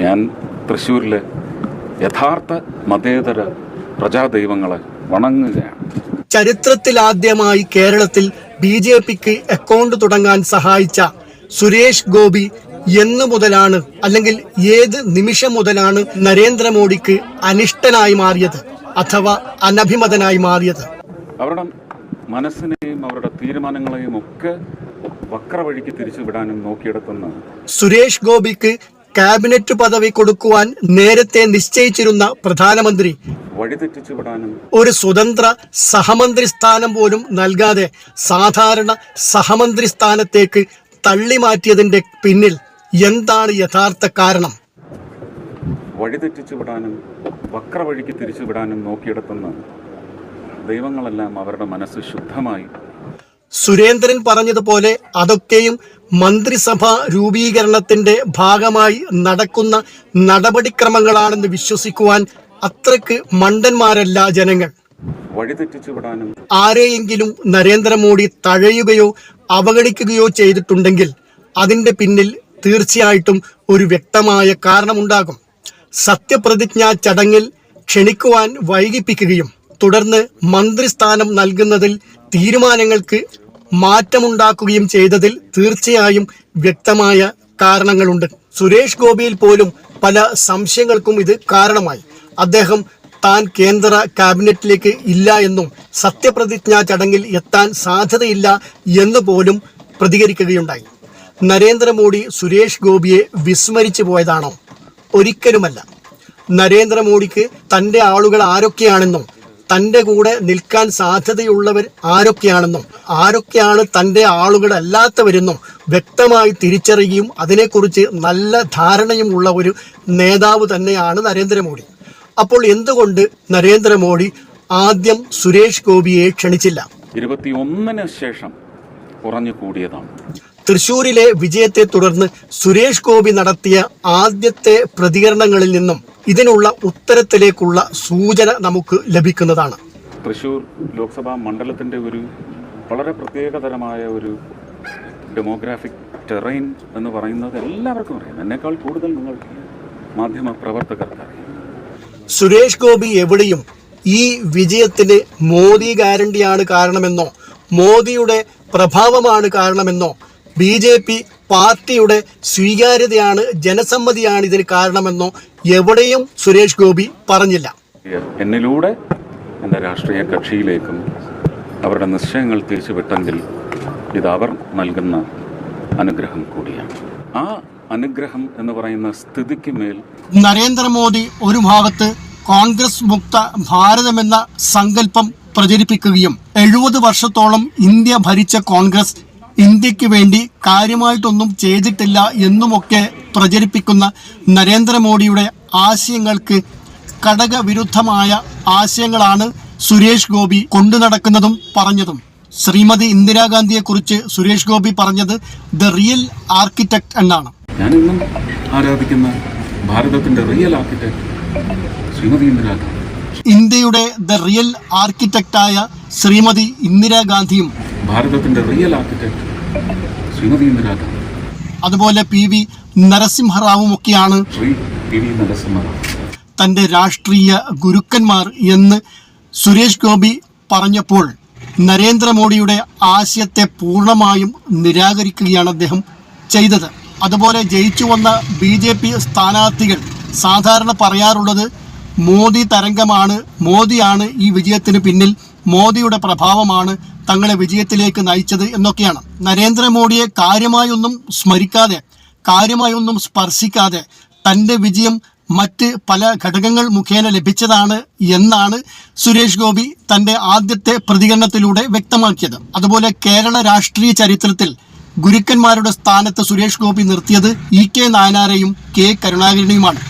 ഞാൻ തൃശ്ശൂരിലെ യഥാർത്ഥ മതേതര പ്രജാദൈവങ്ങളെ വണങ്ങുകയാണ്. ചരിത്രത്തിലാദ്യമായി കേരളത്തിൽ ബി ജെ പിക്ക് അക്കൗണ്ട് തുടങ്ങാൻ സഹായിച്ച സുരേഷ് ഗോപി എന്നു മുതലാണ് അല്ലെങ്കിൽ ഏത് നിമിഷം മുതലാണ് നരേന്ദ്രമോദിക്ക് അനിഷ്ടനായി മാറിയത് അഥവാ അനഭിമതനായി മാറിയത്? അവരുടെ മനസ്സിനെയും അവരുടെ തീരുമാനങ്ങളെയും ഒക്കെ വക്രവഴിക്ക് തിരിച്ചുവിടാനും നോക്കിയെടുക്കുന്ന സുരേഷ് ഗോപിക്ക് കാബിനറ്റ് പദവി കൊടുക്കുവാൻ നേരത്തെ നിശ്ചയിച്ചിരുന്ന പ്രധാനമന്ത്രി. ഒരു സ്വതന്ത്ര സഹമന്ത്രി സ്ഥാനം പോലും നൽകാതെ സാധാരണ സഹമന്ത്രി സ്ഥാനത്തേക്ക് തള്ളി മാറ്റിയതിന്റെ പിന്നിൽ എന്താണ് യഥാർത്ഥ കാരണം? വഴിതെറ്റിച്ചുവിടാനും വക്രവഴിക്ക് തിരിച്ചുവിടാനും നോക്കിയെടുത്തുന്ന ദൈവങ്ങളെല്ലാം അവരുടെ മനസ്സ് ശുദ്ധമായി. സുരേന്ദ്രൻ പറഞ്ഞതുപോലെ അതൊക്കെയും മന്ത്രിസഭ രൂപീകരണത്തിന്റെ ഭാഗമായി നടക്കുന്ന നടപടിക്രമങ്ങളാണെന്ന് വിശ്വസിക്കുവാൻ അത്രയ്ക്ക് മണ്ടന്മാരല്ല ജനങ്ങൾ. ആരെയെങ്കിലും നരേന്ദ്രമോദി തഴയുകയോ അവഗണിക്കുകയോ ചെയ്തിട്ടുണ്ടെങ്കിൽ അതിന്റെ പിന്നിൽ തീർച്ചയായിട്ടും ഒരു വ്യക്തമായ കാരണമുണ്ടാകും. സത്യപ്രതിജ്ഞാ ചടങ്ങിൽ ക്ഷണിക്കുവാൻ വൈകിപ്പിക്കുകയും തുടർന്ന് മന്ത്രിസ്ഥാനം നൽകുന്നതിൽ തീരുമാനങ്ങൾക്ക് മാറ്റമുണ്ടാക്കുകയും ചെയ്തതിൽ തീർച്ചയായും വ്യക്തമായ കാരണങ്ങളുണ്ട്. സുരേഷ് ഗോപിയിൽ പോലും പല സംശയങ്ങൾക്കും ഇത് കാരണമായി. അദ്ദേഹം താൻ കേന്ദ്ര ക്യാബിനറ്റിലേക്ക് ഇല്ല എന്നും സത്യപ്രതിജ്ഞാ ചടങ്ങിൽ എത്താൻ സാധ്യതയില്ല എന്ന് പോലും പ്രതികരിക്കുകയുണ്ടായി. നരേന്ദ്രമോദി സുരേഷ് ഗോപിയെ വിസ്മരിച്ചു പോയതാണോ? ഒരിക്കലുമല്ല. നരേന്ദ്രമോദിക്ക് തന്റെ ആളുകൾ ആരൊക്കെയാണെന്നും തന്റെ കൂടെ നിൽക്കാൻ സാധ്യതയുള്ളവർ ആരൊക്കെയാണെന്നും ആരൊക്കെയാണ് തന്റെ ആളുകളല്ലാത്തവരെന്നും വ്യക്തമായി തിരിച്ചറിയുകയും അതിനെക്കുറിച്ച് നല്ല ധാരണയും ഉള്ള ഒരു നേതാവ് തന്നെയാണ് നരേന്ദ്രമോദി. അപ്പോൾ എന്തുകൊണ്ട് നരേന്ദ്രമോദി ആദ്യം സുരേഷ് ഗോപിയെ ക്ഷണിച്ചില്ല? ഇരുപത്തിയൊന്നിന് ശേഷം കുറഞ്ഞു കൂടിയതാണ്. തൃശൂരിലെ വിജയത്തെ തുടർന്ന് സുരേഷ് ഗോപി നടത്തിയ ആദ്യത്തെ പ്രതികരണങ്ങളിൽ നിന്നും ഇതിനുള്ള ഉത്തരത്തിലേക്കുള്ള സൂചന നമുക്ക് ലഭിക്കുന്നതാണ്. തൃശൂർ ലോക്സഭാ മണ്ഡലത്തിന്റെ ഒരു വളരെ പ്രത്യേകതരമായ ഒരു ഡെമോഗ്രാഫിക് ടെറൈൻ എന്ന് പറയുന്നത് എല്ലാവർക്കും അറിയാം. എന്നേക്കാൾ കൂടുതൽ നിങ്ങൾ മാധ്യമ പ്രവർത്തകർക്ക് സുരേഷ് ഗോപി എവിടെയും ഈ വിജയത്തിന് മോദി ഗ്യാരണ്ടിയാണ് കാരണമെന്നോ മോദിയുടെ പ്രഭാവമാണ് കാരണമെന്നോ ബി ജെ പി പാർട്ടിയുടെ സ്വീകാര്യതയാണ് ജനസമ്മതിയാണ് ഇതിന് കാരണമെന്നോ എവിടെയും സുരേഷ് ഗോപി പറഞ്ഞില്ല. എന്നിലൂടെ എന്റെ രാഷ്ട്രീയ കക്ഷിയിലേക്കും അവരുടെ നിശ്ചയങ്ങൾ തിരിച്ചുവിട്ടെങ്കിൽ ഇത് അവർ നൽകുന്ന അനുഗ്രഹം കൂടിയാണ്. ആ അനുഗ്രഹം എന്ന് പറയുന്ന സ്ഥിതിക്ക് മേൽ നരേന്ദ്രമോദി ഒരു ഭാഗത്ത് കോൺഗ്രസ് മുക്ത ഭാരതമെന്ന സങ്കല്പം പ്രചരിപ്പിക്കുകയും എഴുപത് വർഷത്തോളം ഇന്ത്യ ഭരിച്ച കോൺഗ്രസ് ഇന്ത്യയ്ക്ക് വേണ്ടി കാര്യമായിട്ടൊന്നും ചെയ്തിട്ടില്ല എന്നുമൊക്കെ പ്രചരിപ്പിക്കുന്ന നരേന്ദ്രമോദിയുടെ ആശയങ്ങൾക്ക് ഘടകവിരുദ്ധമായ ആശയങ്ങളാണ് സുരേഷ് ഗോപി കൊണ്ടു നടക്കുന്നതും പറഞ്ഞതും. ശ്രീമതി ഇന്ദിരാഗാന്ധിയെക്കുറിച്ച് സുരേഷ് ഗോപി പറഞ്ഞത് ദ റിയൽ ആർക്കിടെക്ട് എന്നാണ്. ഞാനിന്നും ആരാധിക്കുന്ന ഭാരതത്തിന്റെ റിയൽ ആർക്കിടെക്ട് ശ്രീമതി ഇന്ദിരാഗാന്ധി. ഇന്ത്യയുടെ ദ റിയൽ ആർക്കിടെക്റ്റായ ശ്രീമതി ഇന്ദിരാഗാന്ധിയും ഭാരതത്തിന്റെ റിയൽ ആർക്കിടെക്ട് ശ്രീമതി ഇന്ദിരാഗാന്ധി അതുപോലെ പി വി നരസിംഹറാവുമൊക്കെയാണ് ശ്രീ പി വി നരസിംഹറാവു തന്റെ രാഷ്ട്രീയ ഗുരുക്കന്മാർ എന്ന് സുരേഷ് ഗോപി പറഞ്ഞപ്പോൾ നരേന്ദ്രമോദിയുടെ ആശയത്തെ പൂർണമായും നിരാകരിക്കുകയാണ് അദ്ദേഹം ചെയ്തത്. അതുപോലെ ജയിച്ചു വന്ന ബി ജെ പി സ്ഥാനാർത്ഥികൾ സാധാരണ പറയാറുള്ളത് മോദി തരംഗമാണ് മോദിയാണ് ഈ വിജയത്തിന് പിന്നിൽ മോദിയുടെ പ്രഭാവമാണ് തങ്ങളെ വിജയത്തിലേക്ക് നയിച്ചത് എന്നൊക്കെയാണ്. നരേന്ദ്രമോദിയെ കാര്യമായൊന്നും സ്മരിക്കാതെ കാര്യമായൊന്നും സ്പർശിക്കാതെ തന്റെ വിജയം മറ്റ് പല ഘടകങ്ങൾ മുഖേന ലഭിച്ചതാണ് എന്നാണ് സുരേഷ് ഗോപി തന്റെ ആദ്യത്തെ പ്രതികരണത്തിലൂടെ വ്യക്തമാക്കിയത്. അതുപോലെ കേരള രാഷ്ട്രീയ ചരിത്രത്തിൽ ഗുരുക്കന്മാരുടെ സ്ഥാനത്ത് സുരേഷ് ഗോപി നിർത്തിയത് ഇ കെ നായനാരെയും കെ കരുണാകരനെയുമാണ്.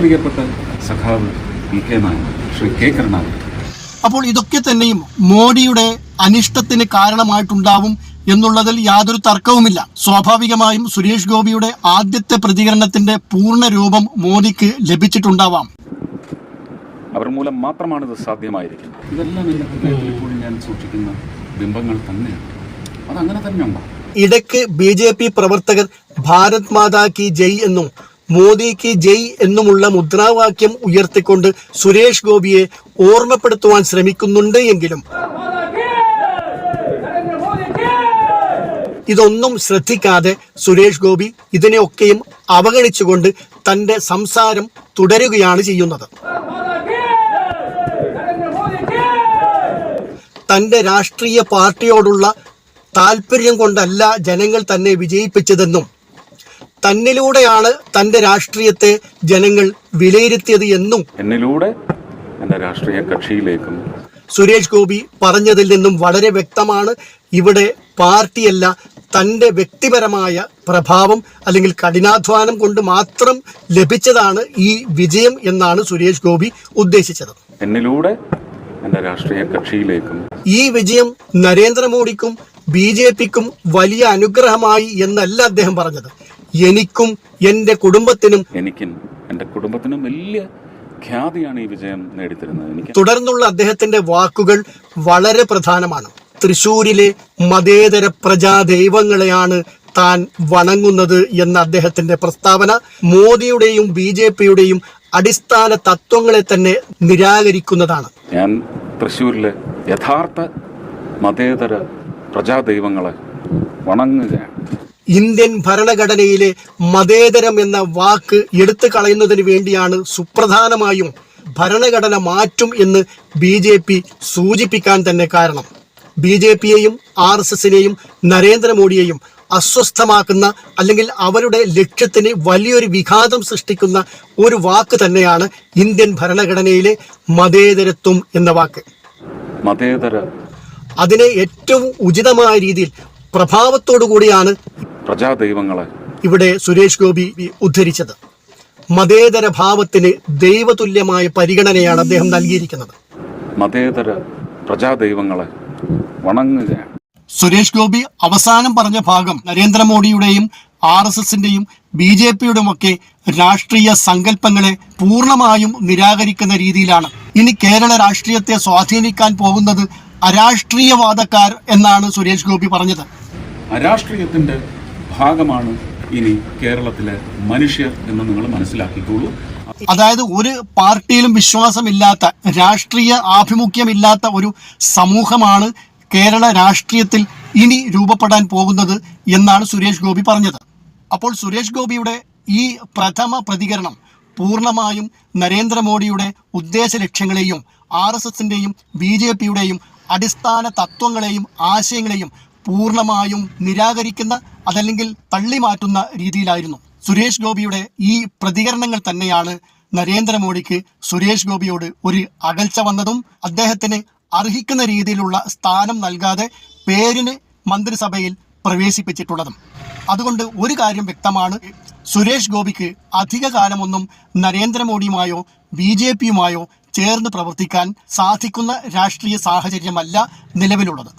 പ്രിയപ്പെട്ട സഖാവ് P K Nair Shri K Karunakaran. അപ്പോൾ ഇതൊക്കെ തന്നെയും മോഡിയുടെ അനിഷ്ടത്തിന് കാരണമായിട്ടുണ്ടാവും എന്നുള്ളതിൽ യാതൊരു തർക്കവുമില്ല. സ്വാഭാവികമായും സുരേഷ് ഗോപിയുടെ ആദ്യത്തെ പ്രതികരണത്തിന്റെ പൂർണ രൂപം മോദിക്ക് ലഭിച്ചിട്ടുണ്ടാവാം. അവർ മൂലം മാത്രമാണ് ഇത് സാധ്യമായിരിക്കുന്നത്. ഇതെല്ലാം എന്റെ ഹൃദയത്തിൽ ഇപ്പോഴും ഞാൻ സൂക്ഷിക്കുന്ന ബിംബങ്ങൾ തന്നെയാണ്. അതങ്ങനെ തന്നെ ഉണ്ടാവും ഇടയ്ക്ക് ബി ജെ പി പ്രവർത്തകർ ഭാരത് മാതാ കി ജയ് എന്നും മോദിക്ക് ജയ് എന്നുമുള്ള മുദ്രാവാക്യം ഉയർത്തിക്കൊണ്ട് സുരേഷ് ഗോപിയെ ഓർമ്മപ്പെടുത്തുവാൻ ശ്രമിക്കുന്നുണ്ട് എങ്കിലും ഇതൊന്നും ശ്രദ്ധിക്കാതെ സുരേഷ് ഗോപി ഇതിനെയൊക്കെയും അവഗണിച്ചുകൊണ്ട് തന്റെ സംസാരം തുടരുകയാണ് ചെയ്യുന്നത്. തന്റെ രാഷ്ട്രീയ പാർട്ടിയോടുള്ള താല്പര്യം കൊണ്ടല്ല ജനങ്ങൾ തന്നെ വിജയിപ്പിച്ചതെന്നും തന്നിലൂടെയാണ് തന്റെ രാഷ്ട്രീയത്തെ ജനങ്ങൾ വിലയിരുത്തിയത് എന്നും എന്നിലൂടെ എന്റെ രാഷ്ട്രീയ കക്ഷിയിലേക്കും സുരേഷ് ഗോപി പറഞ്ഞതിൽ നിന്നും വളരെ വ്യക്തമാണ് ഇവിടെ പാർട്ടിയല്ല തന്റെ വ്യക്തിപരമായ പ്രഭാവം അല്ലെങ്കിൽ കഠിനാധ്വാനം കൊണ്ട് മാത്രം ലഭിച്ചതാണ് ഈ വിജയം എന്നാണ് സുരേഷ് ഗോപി ഉദ്ദേശിച്ചത്. എന്നിലൂടെ എന്റെ രാഷ്ട്രീയ കക്ഷിയിലേക്കും ഈ വിജയം നരേന്ദ്രമോദിക്കും ബി ജെ പിക്കും വലിയ അനുഗ്രഹമായി എന്നല്ല അദ്ദേഹം പറഞ്ഞത്. എനിക്കും എന്റെ കുടുംബത്തിനും എനിക്കും എന്റെ കുടുംബത്തിനും വലിയ ഖ്യാതിയാണ് ഈ വിജയം നേടിത്തരുന്നത്. തുടർന്നുള്ള അദ്ദേഹത്തിന്റെ വാക്കുകൾ വളരെ പ്രധാനമാണ്. തൃശൂരിലെ മതേതര പ്രജാ ദൈവങ്ങളെയാണ് താൻ വണങ്ങുന്നത് എന്ന അദ്ദേഹത്തിന്റെ പ്രസ്താവന. മോദിയുടെയും ബി ജെ പിയുടെയും അടിസ്ഥാന തത്വങ്ങളെ തന്നെ നിരാകരിക്കുന്നതാണ്. ഞാൻ തൃശ്ശൂരിലെ യഥാർത്ഥ മതേതര പ്രജാ ദൈവങ്ങളെ വണങ്ങുകയാണ്. ഇന്ത്യൻ ഭരണഘടനയിലെ മതേതരം എന്ന വാക്ക് എടുത്തു കളയുന്നതിന് വേണ്ടിയാണ് സുപ്രധാനമായും ഭരണഘടന മാറ്റും എന്ന് ബി ജെ പി സൂചിപ്പിക്കാൻ തന്നെ കാരണം. ബി ജെ പിയെയും ആർ എസ് എസിനെയും നരേന്ദ്രമോദിയെയും അസ്വസ്ഥമാക്കുന്ന അല്ലെങ്കിൽ അവരുടെ ലക്ഷ്യത്തിന് വലിയൊരു വിഘാതം സൃഷ്ടിക്കുന്ന ഒരു വാക്ക് തന്നെയാണ് ഇന്ത്യൻ ഭരണഘടനയിലെ മതേതരത്വം എന്ന വാക്ക്. മതേതര അതിനെ ഏറ്റവും ഉചിതമായ രീതിയിൽ പ്രഭാവത്തോടു കൂടിയാണ് പ്രജാദൈവങ്ങളെ ഇവിടെ സുരേഷ് ഗോപി ഉദ്ധരിച്ചത്. മതേതര ഭാവത്തിന് ദൈവതുല്യമായ പരിഗണനയാണ് അദ്ദേഹം നൽകിയിരിക്കുന്നത്. മതേതര പ്രജാദൈവങ്ങളെ വണങ്ങുകയാണ്. സുരേഷ് ഗോപി അവസാനം പറഞ്ഞ ഭാഗം നരേന്ദ്രമോദിയുടെയും ആർ എസ് എസിന്റെയും ബി ജെ പിയുടെയും ഒക്കെ രാഷ്ട്രീയ സങ്കല്പങ്ങളെ പൂർണമായും നിരാകരിക്കുന്ന രീതിയിലാണ്. ഇനി കേരള രാഷ്ട്രീയത്തെ സ്വാധീനിക്കാൻ പോകുന്നത് അരാഷ്ട്രീയവാദക്കാർ എന്നാണ് സുരേഷ് ഗോപി പറഞ്ഞത്. അരാഷ്ട്രീയത്തിന്റെ ഭാഗമാണ് ഇനി കേരളത്തിലെ മനുഷ്യർ എന്ന് നിങ്ങൾ മനസ്സിലാക്കിക്കോളൂ. അതായത് ഒരു പാർട്ടിയിലും വിശ്വാസമില്ലാത്ത രാഷ്ട്രീയ ആഭിമുഖ്യമില്ലാത്ത ഒരു സമൂഹമാണ് കേരള രാഷ്ട്രീയത്തിൽ ഇനി രൂപപ്പെടാൻ പോകുന്നത് എന്നാണ് സുരേഷ് ഗോപി പറഞ്ഞത്. അപ്പോൾ സുരേഷ് ഗോപിയുടെ ഈ പ്രഥമ പ്രതികരണം പൂർണമായും നരേന്ദ്രമോദിയുടെ ഉദ്ദേശ ലക്ഷ്യങ്ങളെയും ആർ എസ് എസിന്റെയും ബി ജെ പിയുടെയും അടിസ്ഥാന തത്വങ്ങളെയും ആശയങ്ങളെയും പൂർണമായും നിരാകരിക്കുന്ന അതല്ലെങ്കിൽ തള്ളിമാറ്റുന്ന രീതിയിലായിരുന്നു. സുരേഷ് ഗോപിയുടെ ഈ പ്രതികരണങ്ങൾ തന്നെയാണ് നരേന്ദ്രമോദിക്ക് സുരേഷ് ഗോപിയോട് ഒരു അകൽച്ച വന്നതും അദ്ദേഹത്തിന് അർഹിക്കുന്ന രീതിയിലുള്ള സ്ഥാനം നൽകാതെ പേരിന് മന്ത്രിസഭയിൽ പ്രവേശിപ്പിച്ചിട്ടുള്ളതും. അതുകൊണ്ട് ഒരു കാര്യം വ്യക്തമാണ് സുരേഷ് ഗോപിക്ക് അധിക കാലമൊന്നും നരേന്ദ്രമോദിയുമായോ ബി ജെ പിയുമായോ ചേർന്ന് പ്രവർത്തിക്കാൻ സാധിക്കുന്ന രാഷ്ട്രീയ സാഹചര്യമല്ല നിലവിലുള്ളത്.